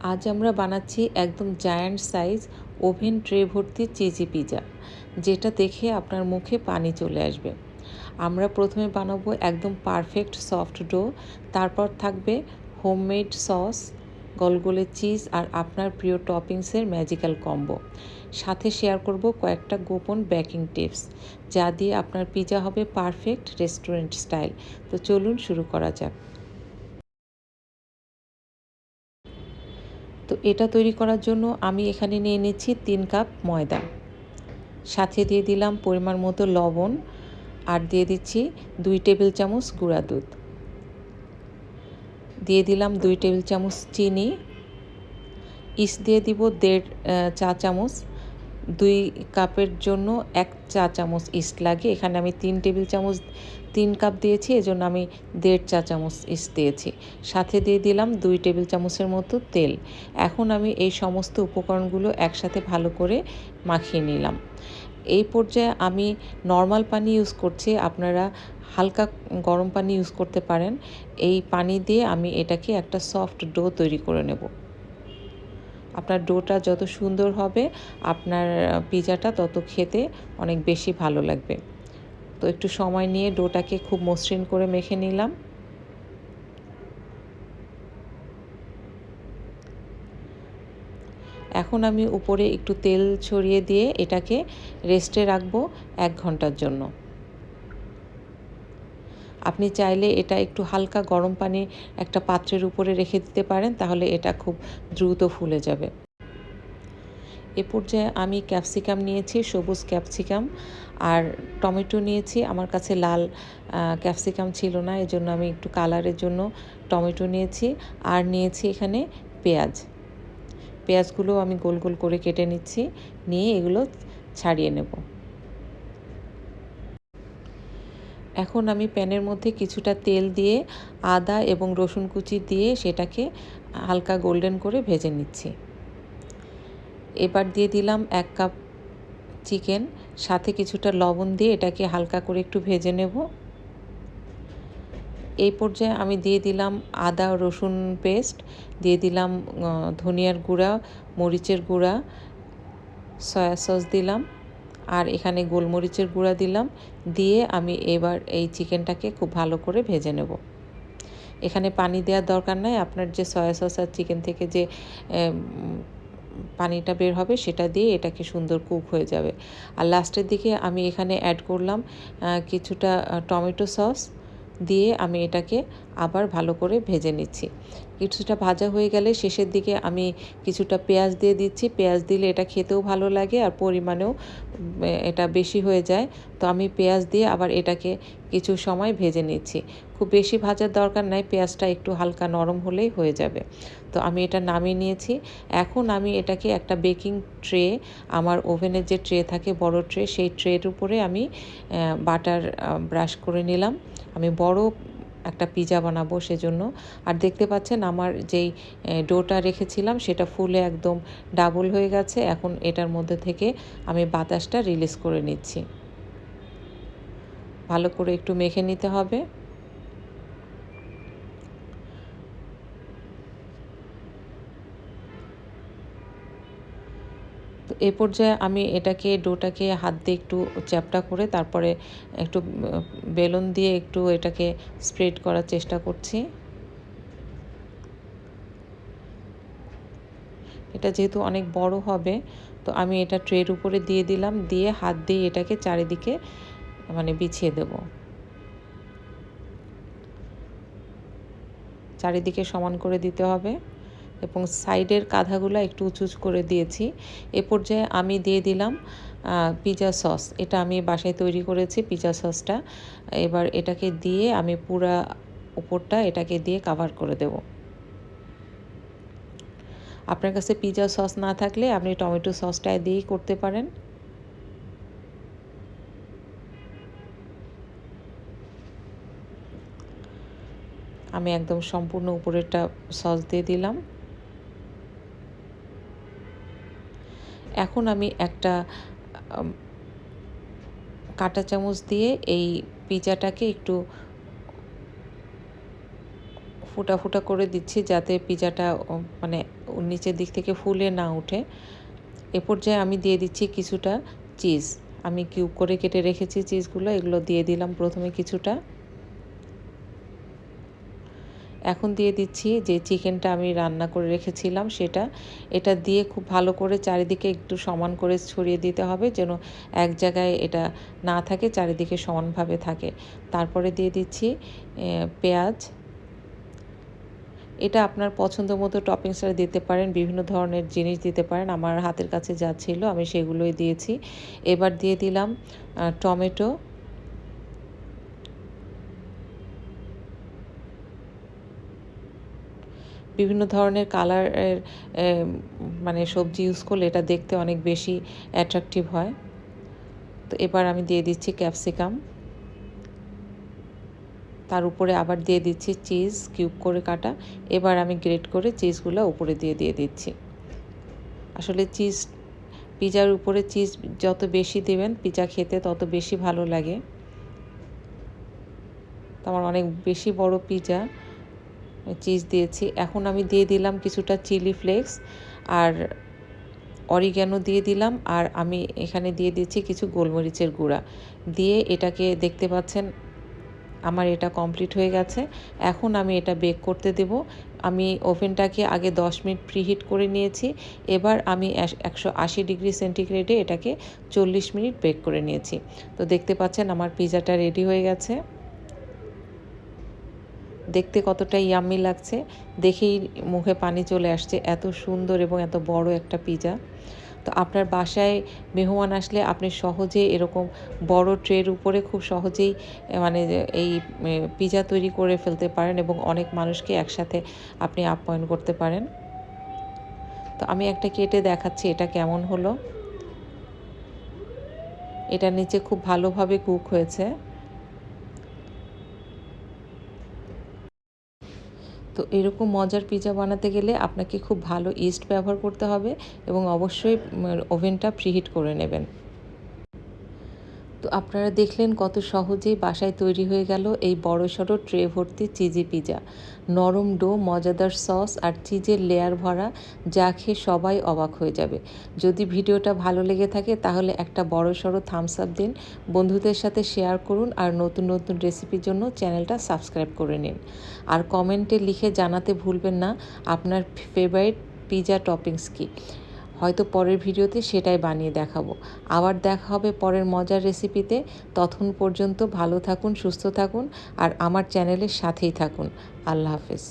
আজ আমরা বানাচ্ছি একদম জায়ান্ট সাইজ ওভেন ট্রে ভর্তি চিজি পিজা যেটা দেখে আপনার মুখে পানি চলে আসবে। আমরা প্রথমে বানাবো একদম পারফেক্ট সফট ডো তারপর থাকবে হোমমেড সস গলগলে চিজ আর আপনার প্রিয় টপিংসের ম্যাজিক্যাল কম্বো সাথে শেয়ার করব কয়েকটা গোপন বেকিং টিপস যা দিয়ে আপনার পিজা হবে পারফেক্ট রেস্টুরেন্ট স্টাইল তো চলুন শুরু করা যাক। তো এটা তৈরি করার জন্য আমি এখানে নিয়ে নিচ্ছি তিন কাপ ময়দা। সাথে দিয়ে দিলাম পরিমাণ মতো লবণ আর দিয়ে দিচ্ছি দুই টেবিল চামচ গুঁড়া দুধ। দিয়ে দিলাম দুই টেবিল চামচ চিনি। ইস দিয়ে দিব দেড় চা চামচ। দুই কাপের জন্য এক চা চামচ ইস্ট লাগে এখানে আমি তিন টেবিল চামচ, তিন কাপ দিয়েছি, এজন্য আমি দেড় চা চামচ ইস্ট দিয়েছি। সাথে দিয়ে দিলাম দুই টেবিল চামচের মতো তেল। এখন আমি এই সমস্ত উপকরণগুলো একসাথে ভালো করে মাখিয়ে নিলাম। এই পর্যায়ে আমি নর্মাল পানি ইউজ করছি, আপনারা হালকা গরম পানি ইউজ করতে পারেন। এই পানি দিয়ে আমি এটাকে একটা সফট ডো তৈরি করে নেব। আপনার ডোটা যত সুন্দর হবে, আপনার পিজাটা তত খেতে অনেক বেশি ভালো লাগবে। তো একটু সময় নিয়ে ডোটাকে খুব মসৃণ করে মেখে নিলাম। এখন আমি উপরে একটু তেল ছড়িয়ে দিয়ে এটাকে রেস্টে রাখব এক ঘণ্টার জন্য। আপনি চাইলে এটা একটু হালকা গরম পানি একটা পাত্রের উপরে রেখে দিতে পারেন, তাহলে এটা খুব দ্রুত ফুলে যাবে। এ পর্যায়ে আমি ক্যাপসিকাম নিয়েছি, সবুজ ক্যাপসিকাম, আর টমেটো নিয়েছি। আমার কাছে লাল ক্যাপসিকাম ছিল না, এজন্য আমি একটু কালারের জন্য টমেটো নিয়েছি, আর নিয়েছি এখানে পেঁয়াজ। পেঁয়াজগুলো আমি গোল গোল করে কেটে নিচ্ছি, নিয়ে এগুলো ছাড়িয়ে নেব। এখন আমি প্যানের মধ্যে কিছুটা তেল দিয়ে আদা এবং রসুন কুচি দিয়ে সেটাকে হালকা গোল্ডেন করে ভেজে নিচ্ছি। এবার দিয়ে দিলাম এক কাপ চিকেন, সাথে কিছুটা লবণ দিয়ে এটাকে হালকা করে একটু ভেজে নেব। এই পর্যায়ে আমি দিয়ে দিলাম আদা রসুন পেস্ট, দিয়ে দিলাম ধনিয়ার গুঁড়া, মরিচের গুঁড়া, সয়া সস দিলাম। আর এখানে গোলমরিচের গুঁড়া দিলাম। দিয়ে আমি এবার এই চিকেনটাকে খুব ভালো করে ভেজে নেব। এখানে পানি দেওয়ার দরকার নাই। আপনার যে সয়া সস আর চিকেন থেকে যে পানিটা বের হবে সেটা দিয়ে এটাকে সুন্দর কুক হয়ে যাবে। আর লাস্টের দিকে আমি এখানে অ্যাড করলাম কিছুটা টমেটো সস। দিয়ে আমি এটাকে আবার ভালো করে ভেজে নিচ্ছি। কিছুটা ভাজা হয়ে গেলে শেষের দিকে আমি কিছুটা পেঁয়াজ দিয়ে দিচ্ছি। পেঁয়াজ দিলে এটা খেতেও ভালো লাগে আর পরিমাণেও এটা বেশি হয়ে যায়। তো আমি পেঁয়াজ দিয়ে আবার এটাকে কিছু সময় ভেজে নিচ্ছি। খুব বেশি ভাজার দরকার নাই, পেঁয়াজটা একটু হালকা নরম হলেই হয়ে যাবে। তো আমি এটা নামিয়ে নিয়েছি। এখন আমি এটাকে একটা বেকিং ট্রে, আমার ওভেনের যে ট্রে থাকে, বড় ট্রে, সেই ট্রের উপরে আমি বাটার ব্রাশ করে নিলাম। আমি বড় একটা পিজা বানাবো সেজন্য। আর দেখতে পাচ্ছেন আমার যেই ডোটা রেখেছিলাম, সেটা ফুলে একদম ডাবল হয়ে গেছে। এখন এটার মধ্যে থেকে আমি বাতাসটা রিলিজ করে নিচ্ছি। ভালো করে একটু মেখে নিতে হবে। তো এ পর্যায়ে আমি এটাকে, ডোটাকে হাত দিয়ে একটু চ্যাপটা করে তারপরে একটু বেলুন দিয়ে একটু এটাকে স্প্রেড করার চেষ্টা করছি। এটা যেহেতু অনেক বড় হবে, তো আমি এটা ট্রের উপরে দিয়ে দিলাম, দিয়ে হাত দিয়ে এটাকে চারিদিকে মানে বিছিয়ে দেব। চারিদিকে সমান করে দিতে হবে। এবং সাইডের কাঁধাগুলো একটু উঁচু উঁচু করে দিয়েছি। এ পর্যায়ে আমি দিয়ে দিলাম পিজা সস। এটা আমি বাসায় তৈরি করেছি পিজা সসটা। এবার এটাকে দিয়ে আমি পুরা উপরটা এটাকে দিয়ে কাভার করে দেব। আপনার কাছে পিজা সস না থাকলে আপনি টমেটো সসটা দিয়েই করতে পারেন। আমি একদম সম্পূর্ণ উপরেরটা সস দিয়ে দিলাম। এখন আমি একটা কাঁটা চামচ দিয়ে এই পিজাটাকে একটু ফুটা ফুটা করে দিচ্ছি যাতে পিজাটা মানে নিচের দিক থেকে ফুলে না উঠে এ পর্যায়ে আমি দিয়ে দিচ্ছি কিছুটা চিজ। আমি কিউব করে কেটে রেখেছি চিজগুলো, এগুলো দিয়ে দিলাম প্রথমে কিছুটা। এখন দিয়ে দিচ্ছি যে চিকেনটা আমি রান্না করে রেখেছিলাম সেটা। এটা দিয়ে খুব ভালো করে চারিদিকে একটু সমান করে ছড়িয়ে দিতে হবে যেন এক জায়গায় এটা না থাকে, চারিদিকে সমানভাবে থাকে। তারপরে দিয়ে দিচ্ছি পেঁয়াজ। এটা আপনার পছন্দ মতো টপিংসটা দিতে পারেন, বিভিন্ন ধরনের জিনিস দিতে পারেন। আমার হাতের কাছে যা ছিল আমি সেগুলোই দিয়েছি। এবার দিয়ে দিলাম টমেটো। বিভিন্ন ধরনের কালারের মানে সবজি ইউজ করলে এটা দেখতে অনেক বেশি অ্যাট্রাকটিভ হয়। তো এবার আমি দিয়ে দিচ্ছি ক্যাপসিকাম তার উপরে আবার দিয়ে দিচ্ছি চিজ কিউব করে কাটা। এবার আমি গ্রেট করে চিজগুলো উপরে দিয়ে দিয়ে দিচ্ছি। আসলে চিজ পিজার উপরে চিজ যত বেশি দেবেন, পিজা খেতে তত বেশি ভালো লাগে। আমার অনেক বেশি বড় পিজা। চিজ দিয়েছি। এখন আমি দিয়ে দিলাম কিছুটা চিলি ফ্লেক্স আর অরিগ্যানো দিয়ে দিলাম আর আমি এখানে দিয়ে দিচ্ছি কিছু গোলমরিচের গুঁড়া। দিয়ে এটাকে দেখতে পাচ্ছেন, আমার এটা কমপ্লিট হয়ে গেছে। এখন আমি এটা বেক করতে দেব। আমি ওভেনটাকে আগে 10 মিনিট প্রিহিট করে নিয়েছি। এবার আমি একশো আশি ডিগ্রি সেন্টিগ্রেডে এটাকে চল্লিশ মিনিট বেক করে নিয়েছি। তো দেখতে পাচ্ছেন আমার পিজাটা রেডি হয়ে গেছে। দেখতে কতটা ইয়াম্মি লাগছে। দেখেই মুখে পানি চলে আসছে, এত সুন্দর এবং এত বড় একটা পিজা তো আপনার বাসায় মেহমান আসলে আপনি সহজে এরকম বড় ট্রের উপরে খুব সহজেই মানে এই পিজা তৈরি করে ফেলতে পারেন এবং অনেক মানুষকে একসাথে আপনি আপ্যায়ন করতে পারেন। তো আমি একটা কেটে দেখাচ্ছি এটা কেমন হলো। এটা নিচে খুব ভালোভাবে কুক হয়েছে। তো এরকম মজার পিজা বানাতে গেলে আপনাকে খুব ভালো ইস্ট ব্যবহার করতে হবে এবং অবশ্যই ওভেনটা প্রিহিট করে নেবেন। তো আপনারা দেখলেন কত সহজেই বাসায় তৈরি হয়ে গেল এই বড় সড়ো ট্রে ভর্তি চিজি পিজা। নরম ডো, মজাদার সস আর চিজের লেয়ার ভরা, যা খেয়ে সবাই অবাক হয়ে যাবে। যদি ভিডিওটা ভালো লেগে থাকে তাহলে একটা বড় সড়ো থামস আপ দিন, বন্ধুদের সাথে শেয়ার করুন আর নতুন নতুন রেসিপির জন্য চ্যানেলটা সাবস্ক্রাইব করে নিন। আর কমেন্টে লিখে জানাতে ভুলবেন না, আপনার ফেভারিট পিজা টপিংস কী? হয়তো পরের ভিডিওতে সেটাই বানিয়ে দেখাবো। আবার দেখা হবে পরের মজার রেসিপিতে। তখন পর্যন্ত ভালো থাকুন, সুস্থ থাকুন, আর আমার চ্যানেলের সাথেই থাকুন। আল্লাহ হাফেজ।